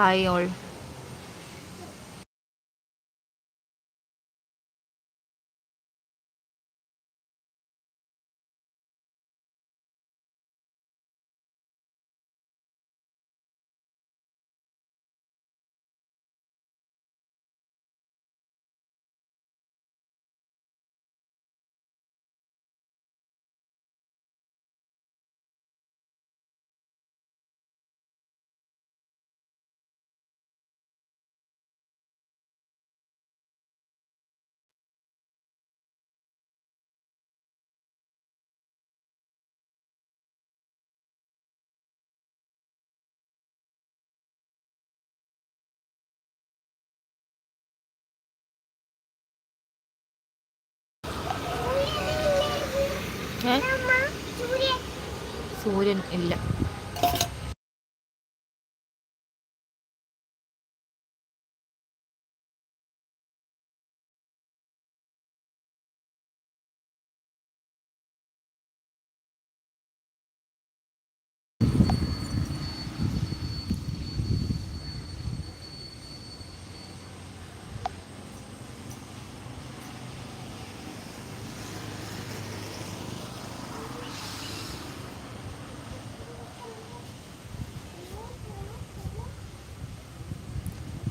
Hi സൂര്യൻ ഇല്ല.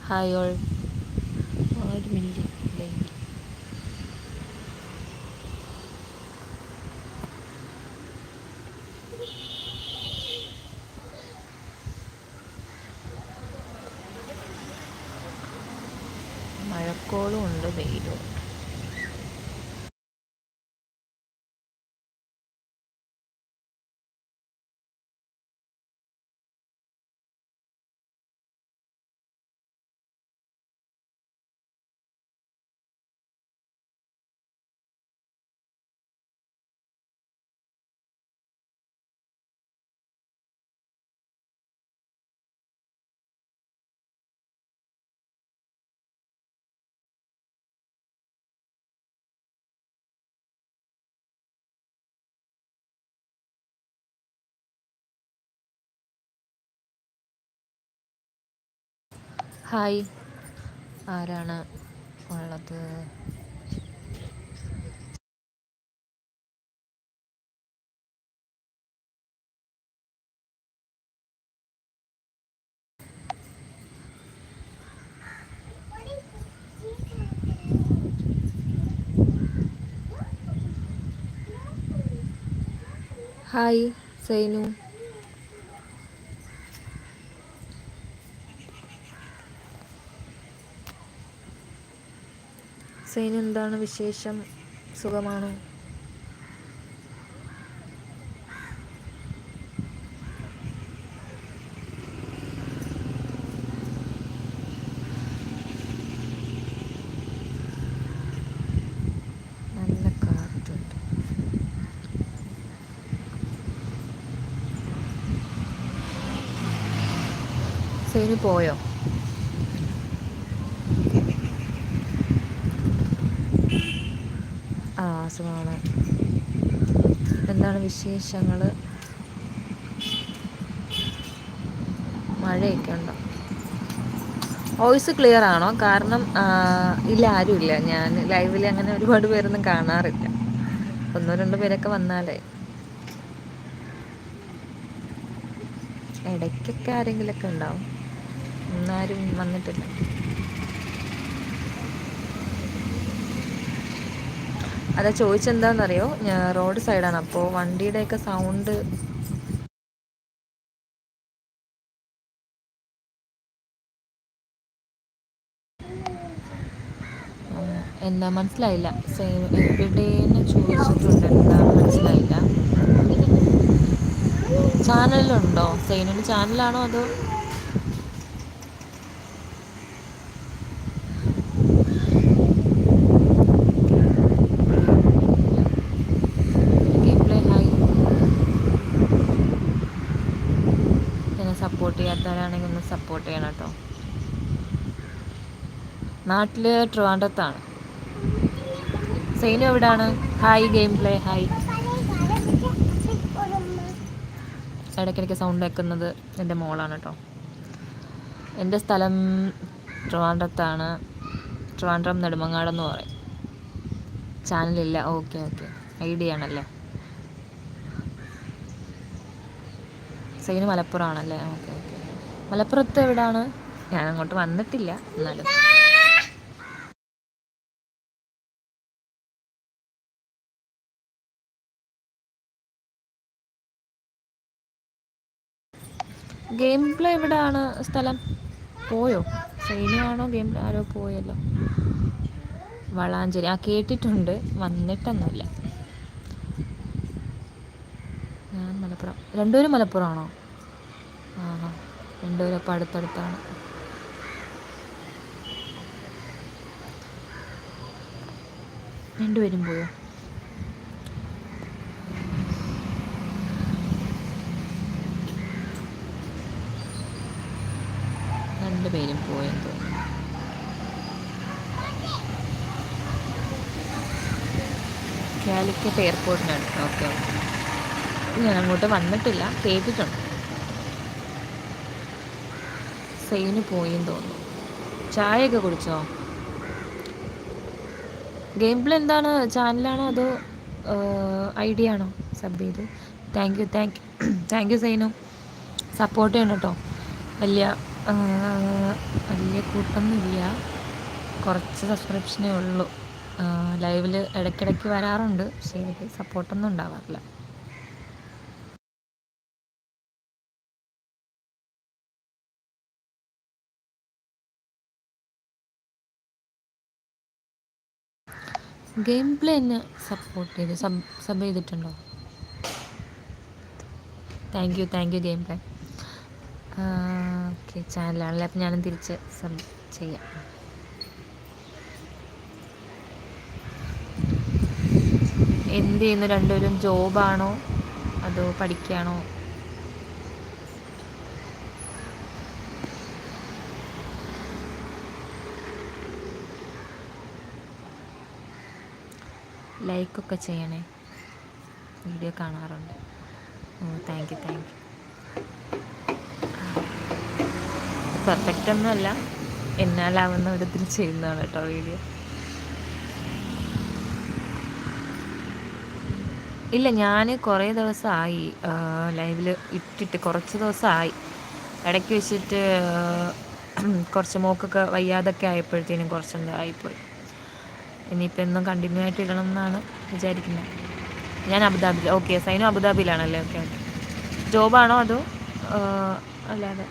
Hi all ഒരു മിനിറ്റ് ലൈറ്റ് മഴക്കോളും ഉണ്ട് വെയിലും ഉണ്ട് ഹായ്. ആരാണ് ഉള്ളത്? ഹായ് സൈനു. സൈനു എന്താണ് വിശേഷം? സുഖമാണോ? നല്ല കാറ്റുണ്ട്. സൈനു പോയോ? സുഖമാണ് എന്താണ് വിശേഷങ്ങൾ മഴയൊക്കെ ഉണ്ടോ? വോയിസ് ക്ലിയർ ആണോ? കാരണം ഇല്ല ആരുമില്ല. ഞാൻ ലൈവിൽ അങ്ങനെ ഒരുപാട് പേരൊന്നും കാണാറില്ല. ഒന്നോ രണ്ടോ പേരൊക്കെ വന്നാലേ. ഇടയ്ക്കൊക്കെ ആരെങ്കിലുമൊക്കെ ഉണ്ടാവും. ഇന്നാരും വന്നിട്ടില്ല. അതാ ചോദിച്ചെന്താണെന്നറിയോ റോഡ് സൈഡാണ്. അപ്പോൾ വണ്ടിയുടെയൊക്കെ സൗണ്ട് എന്താ മനസ്സിലായില്ല. സെയിം എവിടെയെന്ന് ചോദിച്ചിട്ടുണ്ട് എന്താ മനസ്സിലായില്ല. ചാനലുണ്ടോ സെയിനിന്റെ ചാനലാണോ അതോ ഗെയിം പ്ലേ ഹായ് എന്നെ സപ്പോർട്ട് ചെയ്യാത്തവരാണെങ്കിൽ ഒന്ന് സപ്പോർട്ട് ചെയ്യണം കേട്ടോ നാട്ടിൽ ട്രിവാൻഡത്താണ് സെയിനും എവിടാണ്? ഹായ് ഗെയിം പ്ലേ ഹായ് ഇടയ്ക്കിടയ്ക്ക് സൗണ്ട് വെക്കുന്നത് എന്റെ മോളാണ് കേട്ടോ എന്റെ സ്ഥലം ട്രിവാൻഡ്രത്താണ്. ട്രിവാൻഡ്രം നെടുമങ്ങാടെന്ന് പറയും. ചാനലില്ല ഓക്കെ ഓക്കെ ഐ ഡി ആണല്ലേ? സെയിന് മലപ്പുറം ആണല്ലേ ഓക്കെ ഓക്കെ മലപ്പുറത്ത് എവിടാണ്? ഞാൻ അങ്ങോട്ട് വന്നിട്ടില്ല എന്നാലും. ഗെയിം പ്ലേ എവിടെയാണ് സ്ഥലം? പോയോ? സൈനിയാണോ ഗെയിം ആരോ പോയല്ലോ? വളാഞ്ചേരി. ആ കേട്ടിട്ടുണ്ട്. വന്നിട്ടൊന്നുമില്ല. ഞാൻ മലപ്പുറം. രണ്ടുപേരും മലപ്പുറമാണോ? ആ രണ്ടുപേരും അപ്പം അടുത്തടുത്താണ്. രണ്ടുപേരും പോയോ? രണ്ടുപേരും പോയെന്ന് തോന്നുന്നു. കാലിക്കറ്റ് എയർപോർട്ടിനാണ് ഓക്കെ ഓക്കെ. ഞാൻ അങ്ങോട്ട് വന്നിട്ടില്ല കേട്ടിട്ടുണ്ട്. സെയിന് പോയെന്ന് തോന്നുന്നു. ചായയൊക്കെ കുടിച്ചോ? ഗെയിം പ്ലേ എന്താണ്? ചാനലാണോ അതോ ഐഡിയ ആണോ സബ് ചെയ്ത് thank you thank you. Thank you Sainu. Support ചെയ്യണം കേട്ടോ. വലിയ വലിയ കൂട്ടമൊന്നുമില്ല കുറച്ച് സബ്സ്ക്രിപ്ഷനേ ഉള്ളൂ. ലൈവിൽ ഇടയ്ക്കിടയ്ക്ക് വരാറുണ്ട്. പക്ഷേ എനിക്ക് സപ്പോർട്ടൊന്നും ഉണ്ടാവാറില്ല. ഗെയിം പ്ലേ എന്നെ സപ്പോർട്ട് ചെയ്ത്. സബ് സബ് ചെയ്തിട്ടുണ്ടോ? Thank you thank you game play okay ചാനലാണല്ലേ അപ്പം ഞാനും തിരിച്ച് സബ് ചെയ്യാം. എന്ത് ചെയ്യുന്നു? രണ്ടുപേരും ജോബാണോ അതോ പഠിക്കുകയാണോ? ലൈക്കൊക്കെ ചെയ്യണേ. വീഡിയോ കാണാറുണ്ട്. Thank you thank you perfect ഒന്നുമല്ല എന്നാലാവുന്ന വിധത്തിൽ ചെയ്യുന്നതാണ് കേട്ടോ വീഡിയോ ഇല്ല ഞാൻ കുറേ ദിവസമായി ലൈവിൽ ഇട്ടിട്ട് കുറച്ച് ദിവസമായി. ഇടയ്ക്ക് വെച്ചിട്ട് കുറച്ച് മോക്കൊക്കെ വയ്യാതൊക്കെ ആയപ്പോഴത്തേനും കുറച്ചെന്താ ആയിപ്പോയി. ഇനിയിപ്പോൾ എന്നും കണ്ടിന്യൂ ആയിട്ട് ഇടണം എന്നാണ് വിചാരിക്കുന്നത് ഞാൻ അബുദാബിയിൽ ഓക്കെ സൈനും അബുദാബിയിലാണല്ലേ? ഓക്കെ ഓക്കെ ജോബാണോ അതോ അല്ലാതെ?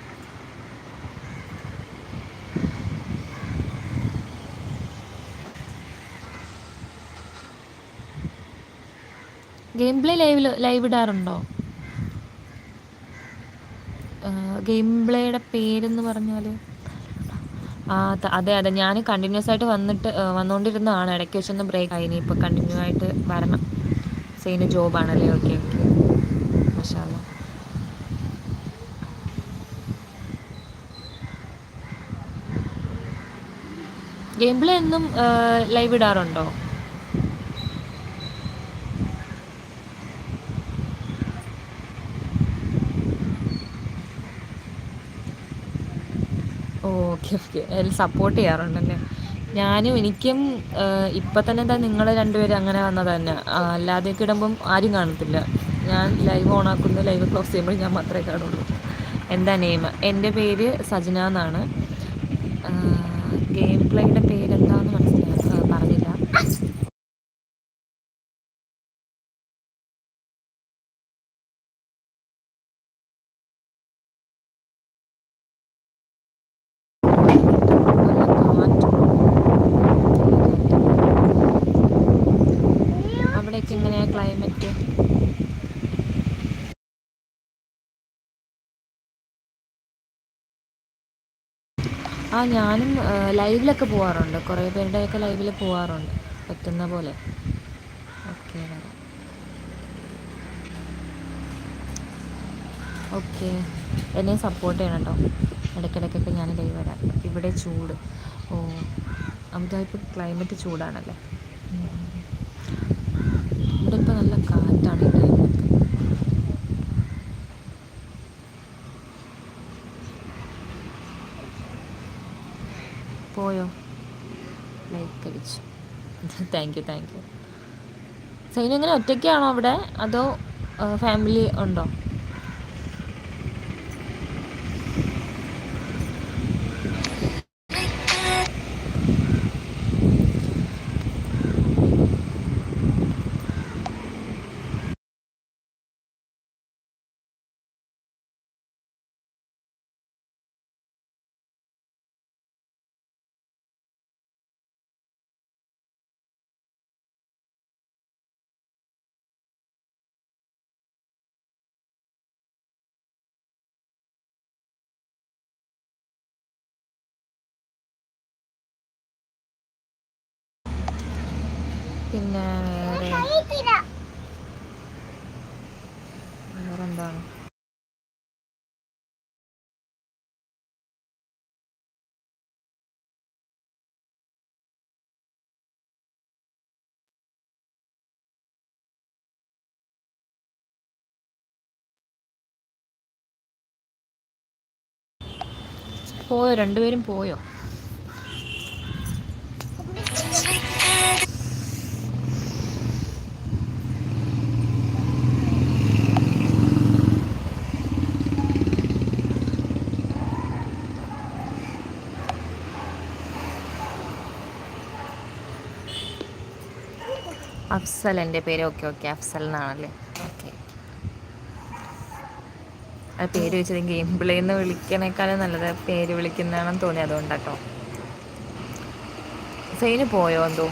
ഗെയിം പ്ലേ ലൈവിൽ ലൈവ് ഇടാറുണ്ടോ? ഗെയിം പ്ലേയുടെ പേരെന്ന് പറഞ്ഞാൽ ആ അതെ അതെ. ഞാൻ കണ്ടിന്യൂസ് ആയിട്ട് വന്നിട്ട് വന്നുകൊണ്ടിരുന്നതാണ് ഇടയ്ക്ക് വെച്ചൊന്ന് ബ്രേക്ക് ആയി. ഇപ്പം കണ്ടിന്യൂ ആയിട്ട് വരണം. Zain ജോബാണല്ലേ? Okay okay. മഷാല game play എന്നും ലൈവ് ഇടാറുണ്ടോ? Okay okay. അതിൽ സപ്പോർട്ട് ചെയ്യാറുണ്ടല്ലേ? ഞാനും എനിക്കും ഇപ്പം തന്നെ എന്താ നിങ്ങൾ രണ്ടുപേരും അങ്ങനെ വന്നത് തന്നെ. അല്ലാതെയൊക്കെ ഇടുമ്പം ആരും കാണത്തില്ല. ഞാൻ ലൈവ് ഓണാക്കുന്നു ലൈവ് ക്ലോസ് ചെയ്യുമ്പോൾ ഞാൻ മാത്രമേ കാണുള്ളൂ. എന്താ നെയിം എന്റെ പേര് സജന എന്നാണ്. ഗെയിം പ്ലേയുടെ പേരെന്താണെന്ന് ആ ഞാനും ലൈവിലൊക്കെ പോവാറുണ്ട്. കുറേ പേരുടെയൊക്കെ ലൈവിൽ പോവാറുണ്ട്. പറ്റുന്ന പോലെ. Okay okay. എന്നെ സപ്പോർട്ട് ചെയ്യണം കേട്ടോ ഇടയ്ക്കിടയ്ക്കൊക്കെ ഞാൻ ലൈവ് വരാം. ഇവിടെ ചൂട്. ഓ അമിതായിപ്പോൾ ക്ലൈമറ്റ് ചൂടാണല്ലേ? ഇവിടെ ഇപ്പോൾ നല്ല കാറ്റാണ് thank you thank you. Saina എങ്ങനെ? ഒറ്റയ്ക്കാണോ അവിടെ? അതോ ഫാമിലി ഉണ്ടോ? പിന്നെ വേറെ വേറെന്താണ്? പോയോ? രണ്ടുപേരും പോയോ? അഫ്സൽ എന്റെ പേര്. Okay okay. അഫ്സൽ എന്നാണല്ലേ? ഓക്കെ. ആ പേര് വെച്ചത് ഗെയിം പ്ലേ എന്ന് വിളിക്കണേക്കാളും നല്ലത് പേര് വിളിക്കുന്നതാണെന്ന് തോന്നി അതുകൊണ്ടാട്ടോ. സെയിന് പോയോ എന്തോ?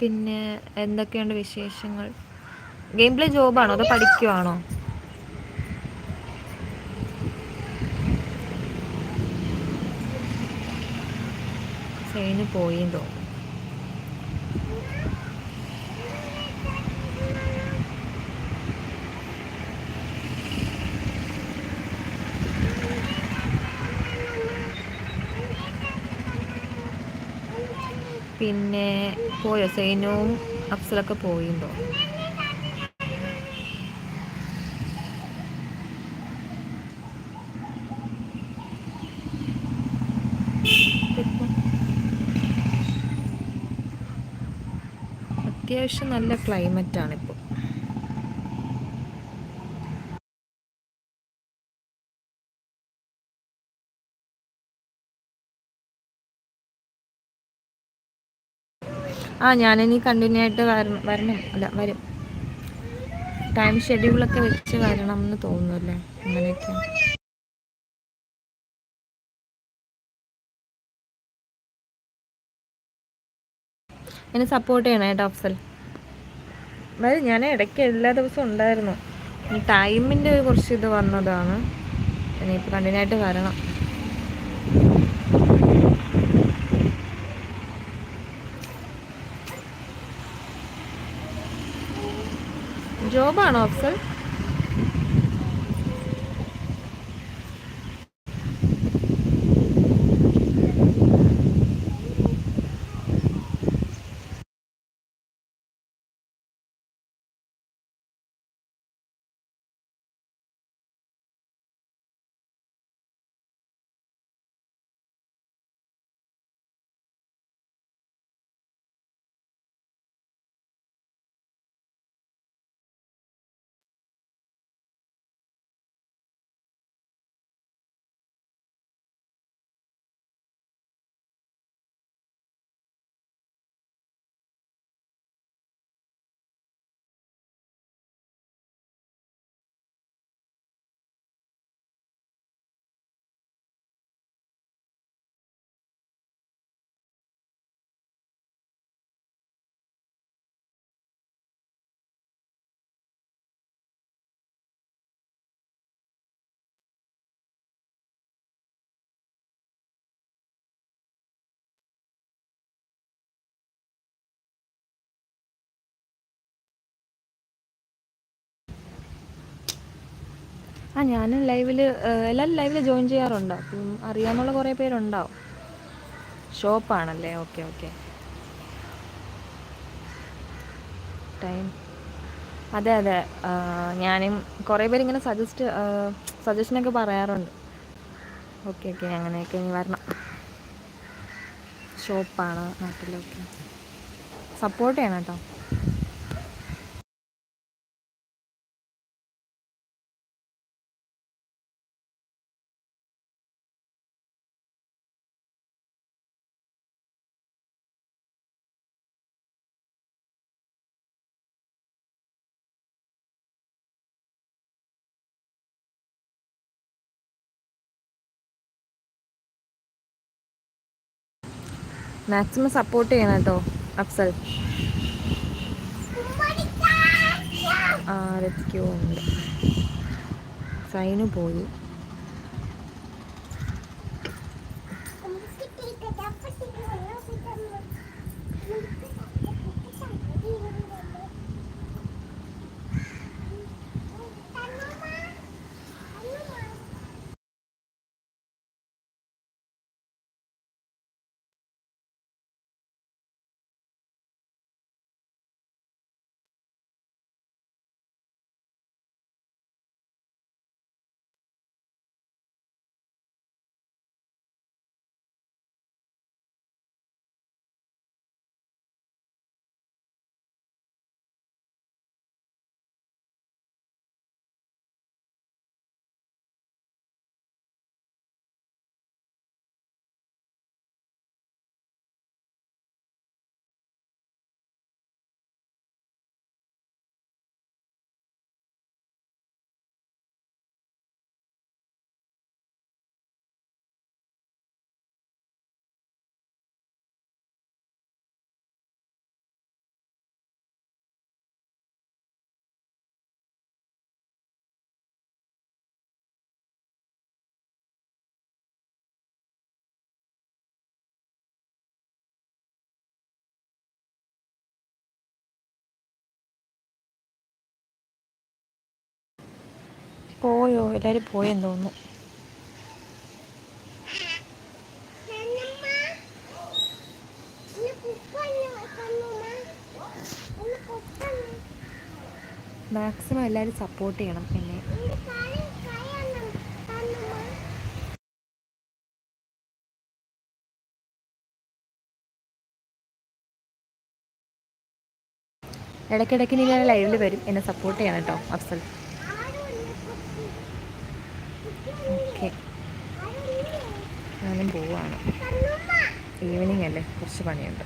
പിന്നെ എന്തൊക്കെയുണ്ട് വിശേഷങ്ങൾ? ഗെയിം പ്ലേ ജോബാണോ അതോ പഠിക്കുവാണോ? സൈന് പോയി തോന്നുന്നു. പിന്നെ പോയോ? സൈനവും അഫ്സലൊക്കെ പോയിണ്ടോ? അത്യാവശ്യം നല്ല ക്ലൈമറ്റാണ് ഇപ്പോൾ ആ ഞാനിനി കണ്ടിന്യൂ ആയിട്ട് വരണം വരണം. അല്ല വരും. ടൈം ഷെഡ്യൂളൊക്കെ വെച്ച് വരണം എന്ന് അല്ലേ? അങ്ങനെയൊക്കെ. എന്നെ സപ്പോർട്ട് ചെയ്യണം കേട്ടോ അഫ്സൽ. വരും ഞാൻ ഇടയ്ക്ക് എല്ലാ ദിവസവും ഉണ്ടായിരുന്നു. ടൈമിന്റെ കുറച്ച് ഇത് വന്നതാണ്. ഇനിയിപ്പോൾ കണ്ടിന്യൂ ആയിട്ട് വരണം. ജോബാണോ അഫ്സൽ? ആ ഞാനും ലൈവിൽ എല്ലാവരും ലൈവിൽ ജോയിൻ ചെയ്യാറുണ്ട്. അപ്പം അറിയാമെന്നുള്ള കുറേ പേരുണ്ടാവും. ഷോപ്പാണല്ലേ? Okay okay. ടൈം. അതെ അതെ. ഞാനും കുറേ പേര് ഇങ്ങനെ സജസ്റ്റ് സജഷനൊക്കെ പറയാറുണ്ട്. Okay okay. അങ്ങനെയൊക്കെ ഇനി വരണം. ഷോപ്പാണ് നാട്ടിലൊക്കെ. സപ്പോർട്ട് ചെയ്യണം കേട്ടോ. മാക്സിമം സപ്പോർട്ട് ചെയ്യണം കേട്ടോ അഫ്സൽ. ആരൊക്കെയോ ഉണ്ട് സൈനു പോയി. പോയോ? എല്ലാവരും പോയെന്ന് തോന്നുന്നു. മാക്സിമം എല്ലാവരും സപ്പോർട്ട് ചെയ്യണം പിന്നെ. ഇടയ്ക്കിടയ്ക്ക് നീ ഞാൻ ലൈവിൽ വരും. എന്നെ സപ്പോർട്ട് ചെയ്യണം കേട്ടോ അഫ്സൽ. ഞാനും പോവാണ് ഈവനിങ് അല്ലേ? കുറച്ച് പണിയുണ്ട്.